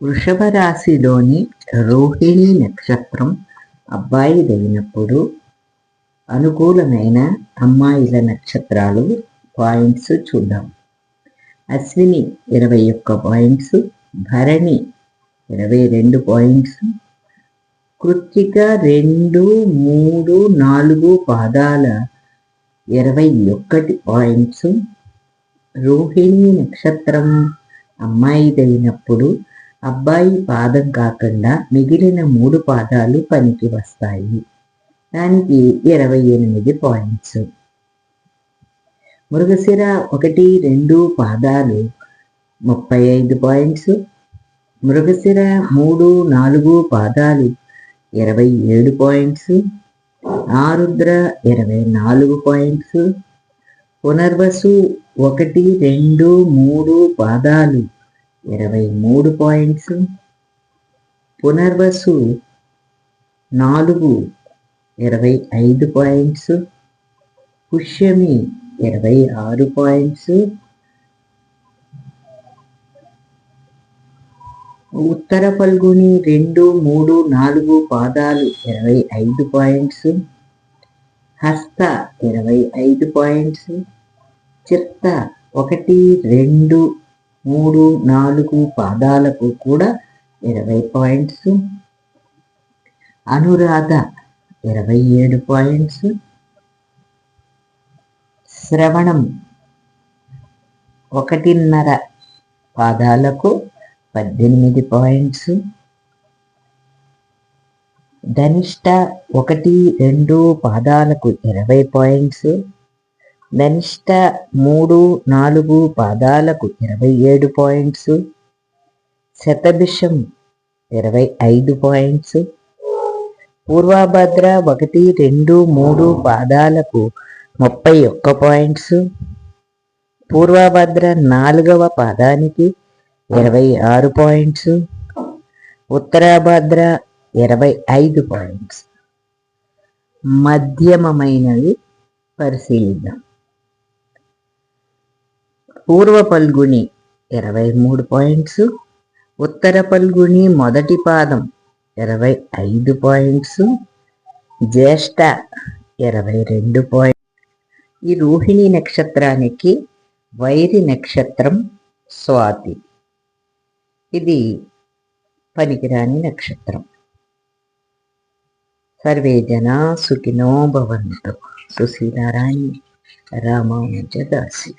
వృషభ రాశిలోని రోహిణి నక్షత్రం అబ్బాయిదైనప్పుడు అనుకూలమైన అమ్మాయిల నక్షత్రాలు పాయింట్స్ చూద్దాం. అశ్విని ఇరవై ఒక్క పాయింట్స్ భరణి ఇరవై రెండు పాయింట్స్ కృత్తిక రెండు మూడు నాలుగు పాదాల ఇరవై ఒక్కటి పాయింట్స్ రోహిణి నక్షత్రం అమ్మాయిదైనప్పుడు అబ్బాయి పాదం కాకుండా మిగిలిన మూడు పాదాలు పనికి వస్తాయి. దానికి ఇరవై ఎనిమిది పాయింట్స్ మృగశిర ఒకటి రెండు పాదాలు ముప్పై ఐదు పాయింట్స్ మృగశిర మూడు నాలుగు పాదాలు ఇరవై ఏడు పాయింట్స్ ఆరుద్ర ఇరవై నాలుగు పాయింట్స్ పునర్వసు ఒకటి రెండు మూడు పాదాలు ఇరవై మూడు పాయింట్స్. పునర్వసు నాలుగు ఇరవై ఐదు పాయింట్స్. పుష్యమి ఇరవై ఆరు పాయింట్స్. ఉత్తర పల్గుని రెండు మూడు నాలుగు పాదాలు ఇరవై ఐదు పాయింట్స్. హస్త ఇరవై ఐదు పాయింట్స్. చిత్త ఒకటి రెండు మూడు నాలుగు పాదాలకు కూడా ఇరవై పాయింట్స్. అనురాధ ఇరవై ఏడు పాయింట్స్. శ్రవణం ఒకటిన్నర పాదాలకు పద్దెనిమిది పాయింట్స్. ధనిష్ట ఒకటి రెండు పాదాలకు ఇరవై పాయింట్స్. గరిష్ట మూడు నాలుగు పాదాలకు ఇరవై ఏడు పాయింట్స్ శతభిషం ఇరవై ఐదు పాయింట్స్ పూర్వాభద్ర ఒకటి రెండు మూడు పాదాలకు ముప్పై ఒక్క పాయింట్స్ పూర్వాభద్ర నాలుగవ పాదానికి ఇరవై ఆరు పాయింట్స్ ఉత్తరాభద్ర ఇరవై ఐదు పాయింట్స్. మధ్యమమైనవి పరిశీలిద్దాం. పూర్వ పల్గుని ఇరవై మూడు పాయింట్స్ ఉత్తర పల్గుని మొదటి పాదం ఇరవై ఐదు పాయింట్స్ జ్యేష్ఠ ఇరవై రెండు పాయింట్ ఈ రోహిణి నక్షత్రానికి వైరి నక్షత్రం స్వాతి. ఇది పనికిరాని నక్షత్రం. సర్వే జనా సుఖినో భవంతు. సుశీలారాణి రామానుజదాసి.